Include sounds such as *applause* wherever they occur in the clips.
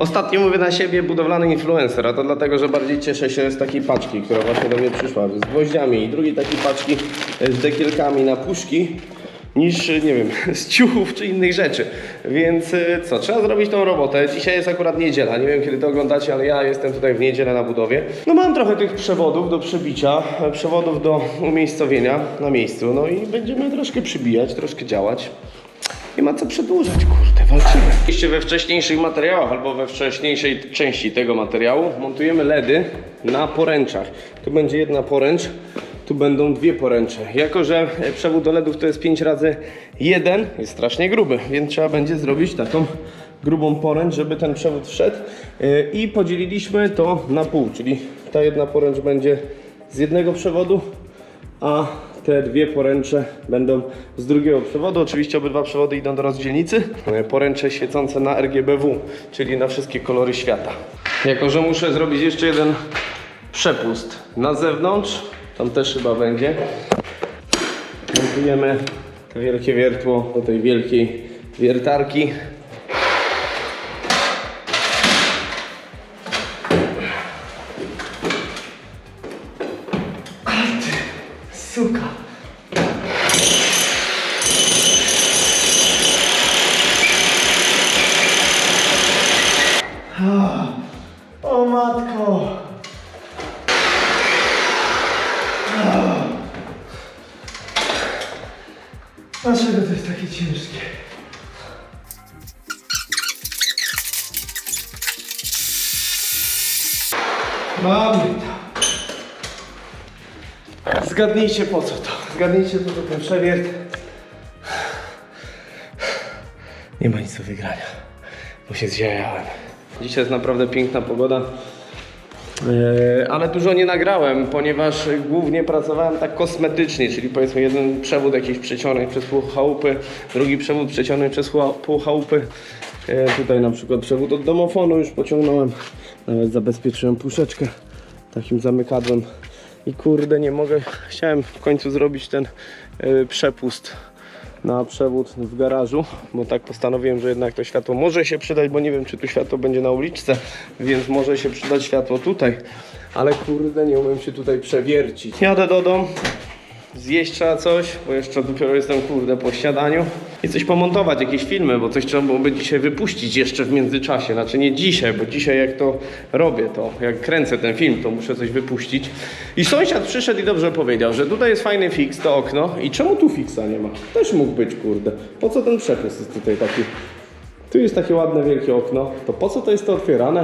Ostatnio mówię na siebie budowlany influencer, a to dlatego, że bardziej cieszę się z takiej paczki, która właśnie do mnie przyszła, z gwoździami i drugiej takiej paczki z dekielkami na puszki, niż, nie wiem, *laughs* z ciuchów czy innych rzeczy. Więc e, co, trzeba zrobić tą robotę. Dzisiaj jest akurat niedziela, nie wiem kiedy to oglądacie, ale ja jestem tutaj w niedzielę na budowie. No mam trochę tych przewodów do przebicia, przewodów do umiejscowienia na miejscu, no i będziemy troszkę przybijać, troszkę działać. Nie ma co przedłużać, kurde, walczymy. Oczywiście we wcześniejszych materiałach albo we wcześniejszej części tego materiału montujemy LEDy na poręczach. Tu będzie jedna poręcz, tu będą dwie poręcze. Jako, że e, przewód do LEDów to jest 5 razy 1, jest strasznie gruby, więc trzeba będzie zrobić taką grubą poręcz, żeby ten przewód wszedł. Yy, I podzieliliśmy to na pół, czyli ta jedna poręcz będzie z jednego przewodu, a te dwie poręcze będą z drugiego przewodu. Oczywiście obydwa przewody idą do rozdzielnicy. E, Poręcze świecące na RGBW, czyli na wszystkie kolory świata. Jako, że muszę zrobić jeszcze jeden przepust na zewnątrz, tam też chyba będzie. Montujemy wielkie wiertło do tej wielkiej wiertarki. Dlaczego to jest takie ciężkie? Mamy to. Zgadnijcie po co to. Zgadnijcie po co ten przewiert. Nie ma nic do wygrania, bo się zziajałem. Dzisiaj jest naprawdę piękna pogoda. Eee, ale dużo nie nagrałem, ponieważ głównie pracowałem tak kosmetycznie, czyli powiedzmy jeden przewód jakiś przeciągnięty przez pół chałupy, drugi przewód przeciągnięty przez pół chałupy. Eee, tutaj na przykład przewód od domofonu już pociągnąłem, nawet zabezpieczyłem puszeczkę takim zamykadłem. I kurde, nie mogę, chciałem w końcu zrobić ten e, przepust na przewód w garażu, bo tak postanowiłem, że jednak to światło może się przydać, bo nie wiem, czy tu światło będzie na uliczce, więc może się przydać światło tutaj, ale kurde, nie umiem się tutaj przewiercić. Jadę do domu, zjeść trzeba coś, bo jeszcze dopiero jestem kurde po śniadaniu i coś pomontować, jakieś filmy, bo coś trzeba byłoby dzisiaj wypuścić jeszcze w międzyczasie, znaczy nie dzisiaj, bo dzisiaj jak to robię, to jak kręcę ten film, to muszę coś wypuścić. I sąsiad przyszedł i dobrze powiedział, że tutaj jest fajny fix, to okno i czemu tu fixa nie ma? Też mógł być, kurde. Po co ten przepis jest tutaj taki? Tu jest takie ładne, wielkie okno, to po co to jest to otwierane?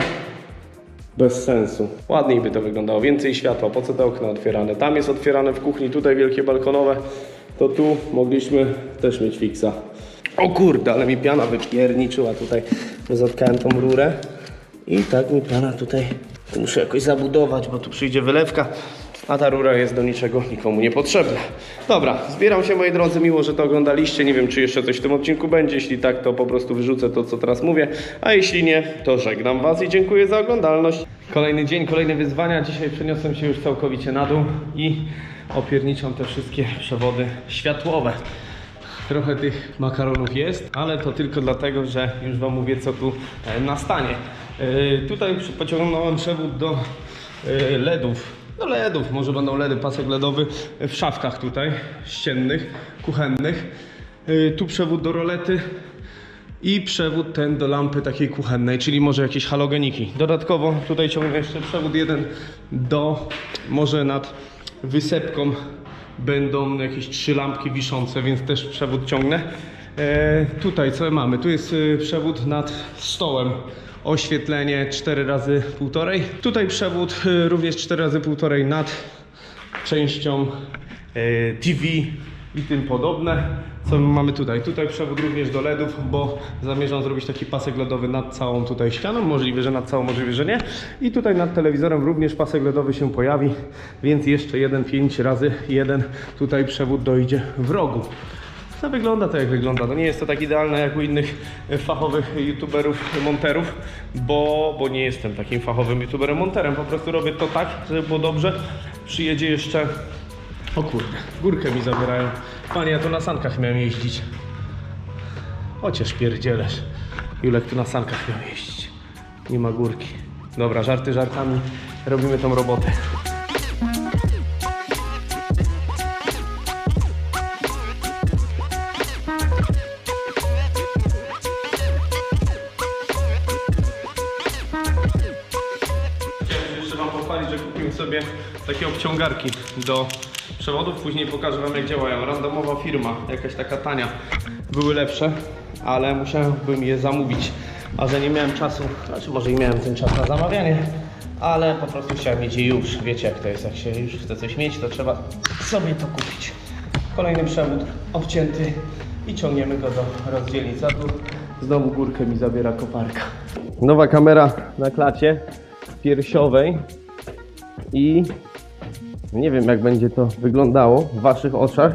Bez sensu. Ładniej by to wyglądało, więcej światła, po co te okna otwierane? Tam jest otwierane w kuchni, tutaj wielkie balkonowe, to tu mogliśmy też mieć fixa. O kurde, ale mi piana wypierniczyła tutaj. Zatkałem tą rurę i tak mi piana tutaj tu muszę jakoś zabudować, bo tu przyjdzie wylewka, a ta rura jest do niczego nikomu niepotrzebna. Dobra, zbieram się moi drodzy, miło, że to oglądaliście. Nie wiem, czy jeszcze coś w tym odcinku będzie. Jeśli tak, to po prostu wyrzucę to, co teraz mówię. A jeśli nie, to żegnam Was i dziękuję za oglądalność. Kolejny dzień, kolejne wyzwania. Dzisiaj przeniosłem się już całkowicie na dół i opierniczam te wszystkie przewody światłowe. Trochę tych makaronów jest, ale to tylko dlatego, że już Wam mówię, co tu e, nastanie. E, Tutaj pociągnąłem przewód do e, LEDów. Do LEDów, może będą LEDy, pasek LEDowy w szafkach tutaj, ściennych, kuchennych. Tu przewód do rolety i przewód ten do lampy takiej kuchennej, czyli może jakieś halogeniki. Dodatkowo tutaj ciągnę jeszcze przewód jeden do, może nad wysepką będą jakieś trzy lampki wiszące, więc też przewód ciągnę. E, tutaj co mamy? Tu jest e, przewód nad stołem. Oświetlenie 4 razy 1,5. Tutaj przewód e, również 4 razy 1,5 nad częścią e, TV i tym podobne. Co my mamy tutaj? Tutaj przewód również do LEDów, bo zamierzam zrobić taki pasek LEDowy nad całą tutaj ścianą. Możliwe, że nad całą, możliwe, że nie. I tutaj nad telewizorem również pasek LEDowy się pojawi, więc jeszcze jeden 5 razy jeden tutaj przewód dojdzie w rogu. No wygląda to jak wygląda. No nie jest to tak idealne jak u innych fachowych youtuberów, monterów, bo, bo nie jestem takim fachowym youtuberem, monterem. Po prostu robię to tak, żeby było dobrze. Przyjedzie jeszcze... O kurde, górkę mi zabierają. Panie, ja tu na sankach miałem jeździć. Chociaż pierdzielesz. Julek tu na sankach miał jeździć. nie ma górki. Dobra, żarty żartami, robimy tą robotę. Chciałem jeszcze Wam pochwalić, że kupiłem sobie takie obciągarki do przewodów. Później pokażę Wam jak działają. Randomowa firma, jakaś taka tania. Były lepsze, ale musiałbym je zamówić. A że nie miałem czasu, znaczy może i miałem ten czas na zamawianie, ale po prostu chciałem mieć je już. Wiecie jak to jest, jak się już chce coś mieć, to trzeba sobie to kupić. Kolejny przewód obcięty i ciągniemy go do rozdzielnicy. A tu znowu górkę mi zabiera koparka. Nowa kamera na klacie piersiowej i nie wiem jak będzie to wyglądało w waszych oczach,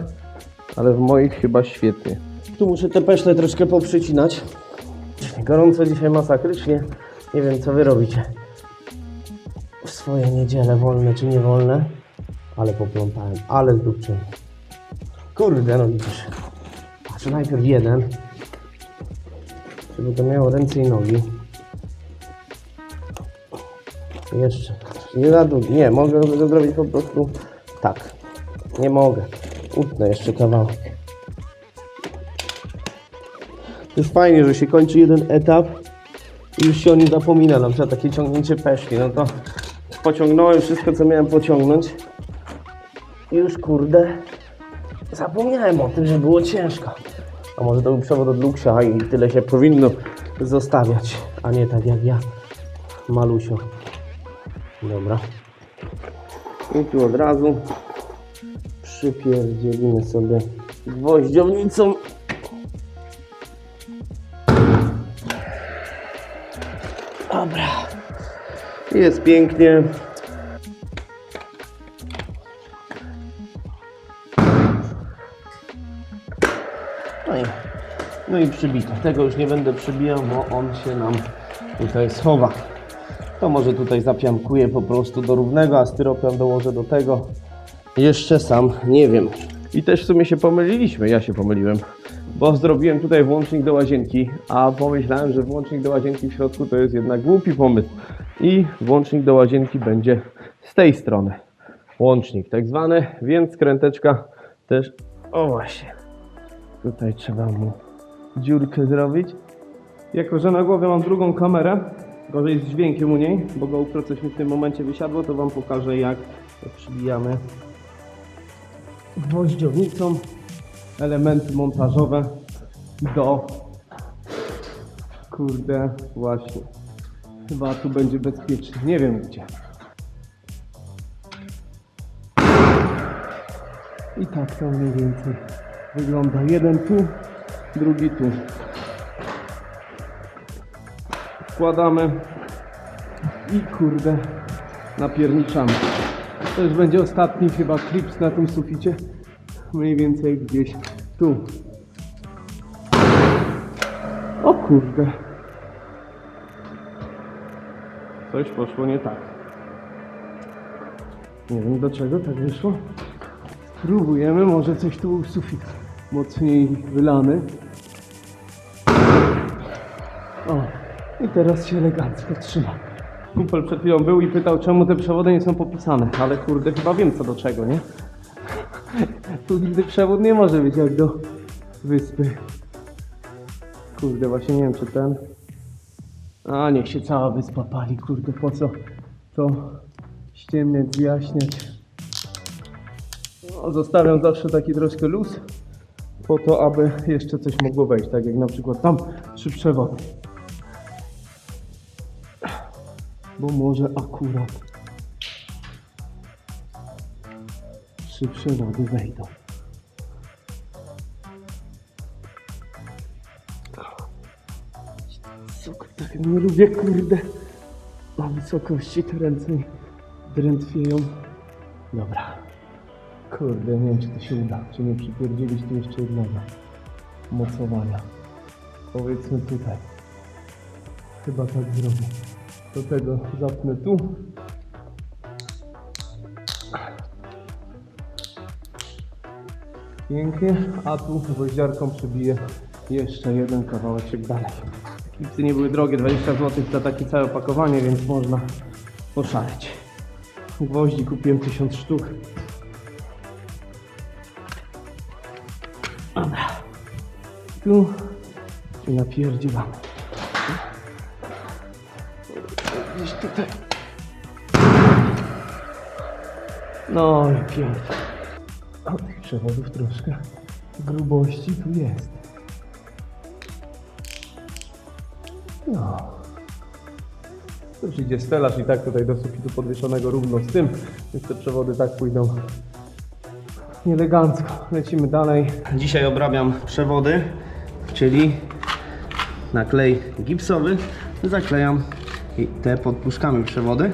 ale w moich chyba świetnie. Tu muszę te peszle troszkę poprzycinać. Gorąco dzisiaj masakrycznie. Nie wiem co wy robicie. W swoje niedziele wolne czy niewolne, ale poplątałem, ale zdupczyłem. Kurde, no widzisz. Patrz, najpierw jeden, żeby to miało ręce i nogi. Jeszcze. Nie za długo. Nie, mogę to zrobić po prostu tak. Nie mogę. Utnę jeszcze kawałek. To jest fajnie, że się kończy jeden etap i już się o nim zapomina. Na przykład takie ciągnięcie peszli. No to pociągnąłem wszystko, co miałem pociągnąć. I już kurde zapomniałem o tym, że było ciężko. A może to był przewód od Luxa i tyle się powinno zostawiać, a nie tak jak ja, malusio. Dobra. I tu od razu przypierdzielimy sobie gwoździownicą. Dobra. Jest pięknie. No i, no i przybito. Tego już nie będę przybijał, bo on się nam tutaj schowa. To może tutaj zapiankuję po prostu do równego, a styropian dołożę do tego. Jeszcze sam nie wiem. I też w sumie się pomyliliśmy, ja się pomyliłem. Bo zrobiłem tutaj włącznik do łazienki, a pomyślałem, że włącznik do łazienki w środku to jest jednak głupi pomysł. I włącznik do łazienki będzie z tej strony. Łącznik tak zwany, więc kręteczka też... O właśnie. Tutaj trzeba mu dziurkę zrobić. Jako, że na głowie mam drugą kamerę, gorzej z dźwiękiem u niej, bo GoPro coś mi w tym momencie wysiadło, to Wam pokażę jak przybijamy gwoździownicą elementy montażowe do kurde właśnie. Chyba tu będzie bezpiecznie, nie wiem gdzie. I tak to mniej więcej wygląda. Jeden tu, drugi tu wkładamy i kurde napierniczamy. To już będzie ostatni chyba klips na tym suficie. Mniej więcej gdzieś tu. O kurde. Coś poszło nie tak. Nie wiem do czego tak wyszło. Spróbujemy, może coś tu był sufit mocniej wylany. I teraz się elegancko trzyma. Kumpel przed chwilą był i pytał, czemu te przewody nie są popisane, ale kurde, chyba wiem co do czego, nie? *laughs* Tu nigdy przewód nie może być jak do wyspy. Kurde, właśnie nie wiem czy ten... A, niech się cała wyspa pali, kurde, po co to ściemniać, zjaśniać. No, zostawiam zawsze taki troszkę luz, po to, aby jeszcze coś mogło wejść, tak jak na przykład tam trzy przewody. Bo może akurat trzy przewody wejdą. Suka, tak nie lubię, kurde. Na wysokości te ręce drętwieją. Dobra. Kurde, nie wiem czy to się uda. Czy nie przypierdzielić tu jeszcze jednego mocowania. Powiedzmy tutaj. Chyba tak zrobię. Do tego zapnę tu. Pięknie, a tu gwoździarką przybiję jeszcze jeden kawałeczek dalej. Gipsy nie były drogie, 20 zł za takie całe opakowanie, więc można poszaleć. Gwoździ kupiłem 1000 sztuk. Dobra. Tu i tutaj. No i pięknie. O, tych przewodów troszkę grubości tu jest. No. Tu przyjdzie stelaż i tak tutaj do sufitu podwieszonego równo z tym, więc te przewody tak pójdą elegancko. Lecimy dalej. Dzisiaj obrabiam przewody, czyli na klej gipsowy zaklejam i te podpuszkami przewody.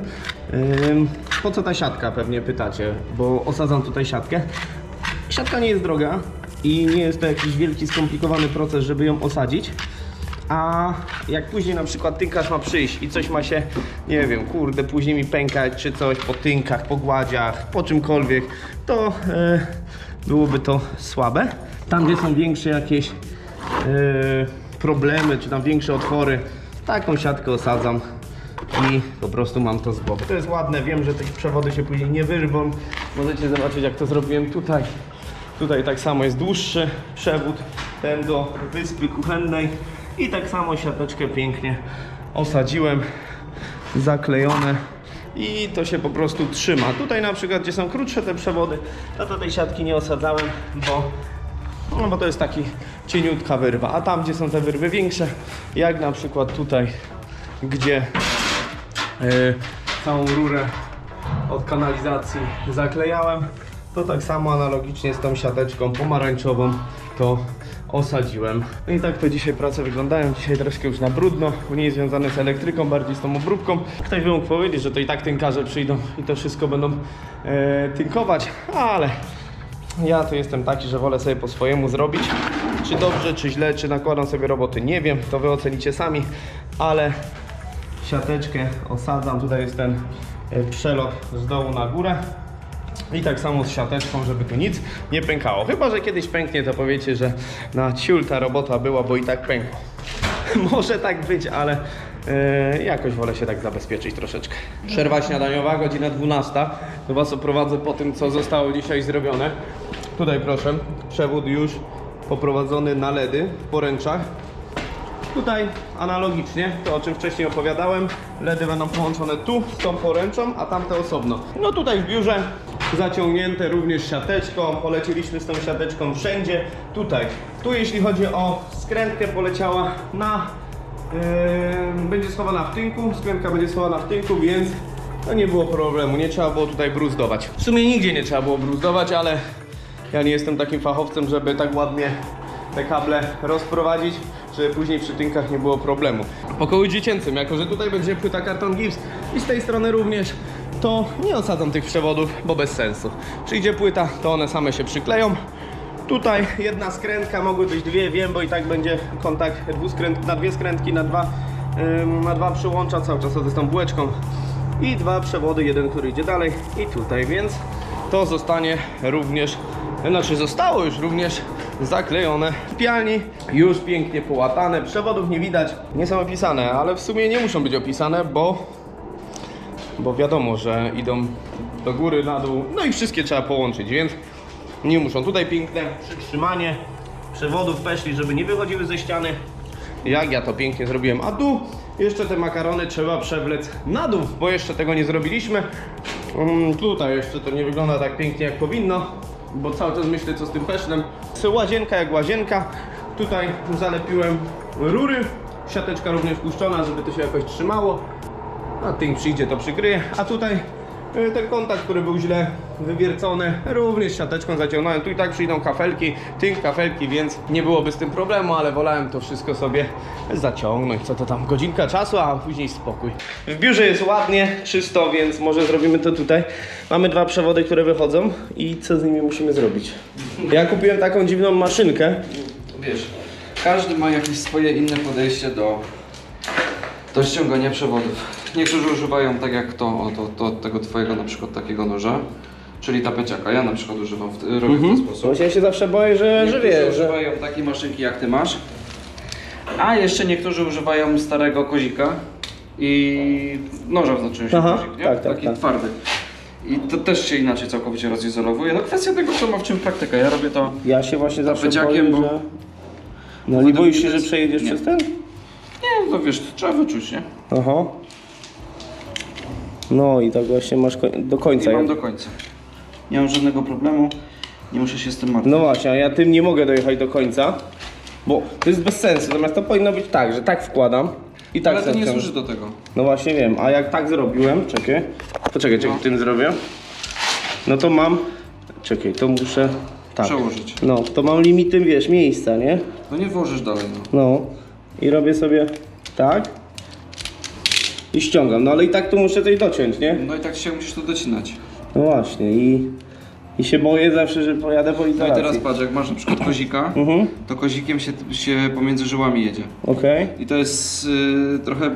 Po co ta siatka pewnie pytacie, bo osadzam tutaj siatkę. Siatka nie jest droga i nie jest to jakiś wielki skomplikowany proces, żeby ją osadzić. A jak później na przykład tynkarz ma przyjść i coś ma się, nie wiem, kurde, później mi pękać czy coś po tynkach, po gładziach, po czymkolwiek, to e, byłoby to słabe. Tam, gdzie są większe jakieś e, problemy, czy tam większe otwory, taką siatkę osadzam i po prostu mam to z głowy. To jest ładne, wiem, że te przewody się później nie wyrwą. Możecie zobaczyć, jak to zrobiłem tutaj. Tutaj tak samo jest dłuższy przewód, ten do wyspy kuchennej i tak samo siateczkę pięknie osadziłem, zaklejone i to się po prostu trzyma. Tutaj na przykład, gdzie są krótsze te przewody, to do tej siatki nie osadzałem, bo no bo to jest taki cieniutka wyrwa, a tam gdzie są te wyrwy większe, jak na przykład tutaj, gdzie całą rurę od kanalizacji zaklejałem, to tak samo analogicznie z tą siateczką pomarańczową to osadziłem. No i tak to dzisiaj prace wyglądają. Dzisiaj troszkę już na brudno, mniej związane z elektryką, bardziej z tą obróbką. Ktoś by mógł powiedzieć, że to i tak tynkarze przyjdą i to wszystko będą e, tynkować, ale ja to jestem taki, że wolę sobie po swojemu zrobić. Czy dobrze, czy źle, czy nakładam sobie roboty, nie wiem, to wy ocenicie sami, ale siateczkę osadzam. Tutaj jest ten e, przelot z dołu na górę. I tak samo z siateczką, żeby tu nic nie pękało. Chyba, że kiedyś pęknie, to powiecie, że na ciul ta robota była, bo i tak pękło. *laughs* Może tak być, ale e, jakoś wolę się tak zabezpieczyć troszeczkę. Przerwa śniadaniowa, godzina 12. To Was oprowadzę po tym, co zostało dzisiaj zrobione. Tutaj proszę, przewód już poprowadzony na LEDy w poręczach. Tutaj analogicznie, to o czym wcześniej opowiadałem, LEDy będą połączone tu z tą poręczą, a tamte osobno. No tutaj w biurze zaciągnięte również siateczką, polecieliśmy z tą siateczką wszędzie. Tutaj, tu jeśli chodzi o skrętkę poleciała na, yy, będzie schowana w tynku, skrętka będzie schowana w tynku, więc no nie było problemu, nie trzeba było tutaj bruzdować. W sumie nigdzie nie trzeba było bruzdować, ale ja nie jestem takim fachowcem, żeby tak ładnie te kable rozprowadzić, żeby później przy tynkach nie było problemu. Pokoju dziecięcym, jako że tutaj będzie płyta karton gips i z tej strony również, to nie osadzam tych przewodów, bo bez sensu. Przyjdzie płyta, to one same się przykleją. Tutaj jedna skrętka, mogły być dwie, wiem, bo i tak będzie kontakt dwuskręt, na dwie skrętki, na dwa, na dwa przyłącza, cały czas z tą bułeczką. I dwa przewody, jeden, który idzie dalej i tutaj, więc to zostanie również, znaczy zostało już również zaklejone w pialni, już pięknie połatane, przewodów nie widać, nie są opisane, ale w sumie nie muszą być opisane, bo bo wiadomo, że idą do góry, na dół, no i wszystkie trzeba połączyć, więc nie muszą. Tutaj piękne przytrzymanie przewodów peszli, żeby nie wychodziły ze ściany. Jak ja to pięknie zrobiłem. A tu jeszcze te makarony trzeba przewlec na dół, bo jeszcze tego nie zrobiliśmy. Mm, tutaj jeszcze to nie wygląda tak pięknie jak powinno, bo cały czas myślę co z tym peszlem. Łazienka jak łazienka. Tutaj zalepiłem rury. Siateczka również puszczona, żeby to się jakoś trzymało. A tynk przyjdzie, to przykryje. A tutaj ten kontakt, który był źle wywiercony, również siateczką zaciągnąłem. Tu i tak przyjdą kafelki, tynk, kafelki, więc nie byłoby z tym problemu, ale wolałem to wszystko sobie zaciągnąć. Co to tam, godzinka czasu, a później spokój. W biurze jest ładnie, czysto, więc może zrobimy to tutaj. Mamy dwa przewody, które wychodzą i co z nimi musimy zrobić? Ja kupiłem taką dziwną maszynkę. Wiesz, każdy ma jakieś swoje inne podejście do, do ściągania przewodów. Niektórzy używają tak jak to, to, to tego twojego na przykład takiego noża, czyli tapeciaka. Ja na przykład używam, w, robię w ten sposób. Właśnie ja się zawsze boję, że, Niektórzy wiesz, że... używają takiej maszynki jak ty masz. A jeszcze niektórzy używają starego kozika i noża w znaczeniu się Aha, kozik, nie? tak, tak, Taki tak. twardy. I to też się inaczej całkowicie rozizolowuje. No kwestia tego, kto ma w czym praktykę. Ja robię to Ja się właśnie zawsze Tapeciakiem, boję, bo- że... No nie boisz się, to że przejedziesz nie. przez ten? Nie, no wiesz, trzeba wyczuć, nie? Aha. No i tak właśnie masz do końca. I mam do końca. Nie mam żadnego problemu, nie muszę się z tym martwić. No właśnie, a ja tym nie mogę dojechać do końca, bo to jest bez sensu. Natomiast to powinno być tak, że tak wkładam i tak Ale to nie zaciągam. służy do tego. No właśnie wiem, a jak tak zrobiłem, czekaj, poczekaj, czekaj, No. tym zrobię. No to mam, czekaj, to muszę, tak. Przełożyć. No, to mam limity, wiesz, miejsca, nie? No nie włożysz dalej, no. No i robię sobie tak i ściągam, no ale i tak tu muszę coś dociąć, nie? No i tak się musisz to docinać. No właśnie i, i się boję zawsze, że pojadę po No i izolacji. teraz patrz, jak masz na przykład kozika, Mhm, to kozikiem się, się pomiędzy żyłami jedzie. okej. I to jest y, trochę.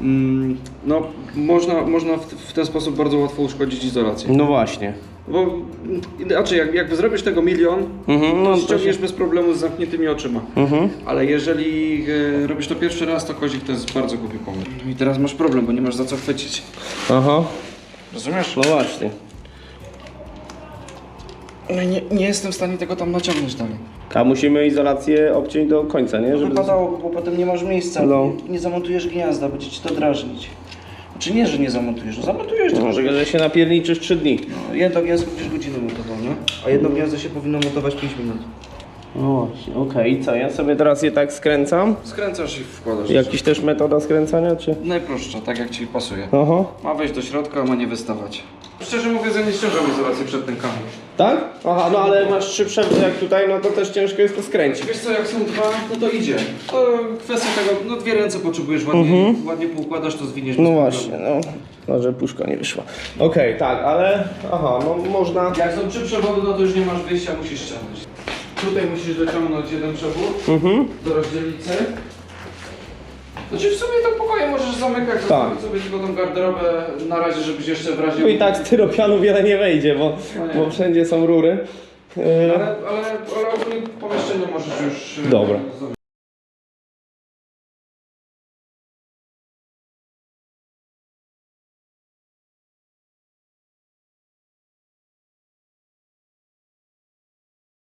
Mm, no, można, można w, w ten sposób bardzo łatwo uszkodzić izolację. No właśnie. Bo inaczej, jak, jak zrobisz tego milion, Mhm, no to ściągniesz bez problemu z zamkniętymi oczyma. Mhm. Ale jeżeli y, robisz to pierwszy raz, to kozik to jest bardzo głupi pomysł. I teraz masz problem, bo nie masz za co chwycić. Aha, Rozumiesz? no właśnie. No nie, nie jestem w stanie tego tam naciągnąć dalej. A musimy izolację obciąć do końca, nie? Żeby... Wypadało, bo potem nie masz miejsca. No. Nie zamontujesz gniazda, będzie ci to drażnić. Znaczy nie, że nie zamontujesz, no zamontujesz No, to. Może, że się napierniczysz 3 dni. No, jedno gniazdo będziesz godzinę montował, nie? A jedno gniazdo się powinno montować 5 minut. No właśnie, okej, co? Ja sobie teraz je tak skręcam. Skręcasz i wkładasz. Jakiś też metoda skręcania, czy? Najprostsza, tak jak ci pasuje. Aha. Ma wejść do środka, a ma nie wystawać. Szczerze mówiąc, ja nie ściągam izolacji przed ten kamień. Tak? Aha, no ale masz trzy przewody jak tutaj, no to też ciężko jest to skręcić. Wiesz co, jak są dwa, no to idzie. To kwestia tego, no dwie ręce potrzebujesz ładnie, ładnie poukładasz, to zwiniesz. No właśnie, problemu. no. Może puszka nie wyszła. Okej, tak, ale... Aha, no można... Jak są trzy przewody, no to już nie masz wyjścia, musisz ściągnąć. Tutaj musisz dociągnąć jeden przewód Mhm. do rozdzielnicy. Znaczy w sumie to pokoje możesz zamykać, Tak. zostawić sobie tylko tą garderobę na razie, żebyś jeszcze w razie... Tu i tak styropianu wiele nie wejdzie, bo, No nie. bo wszędzie są rury. Yy, Ale, ale, ale ogólnie pomieszczenie możesz już... e, Dobra.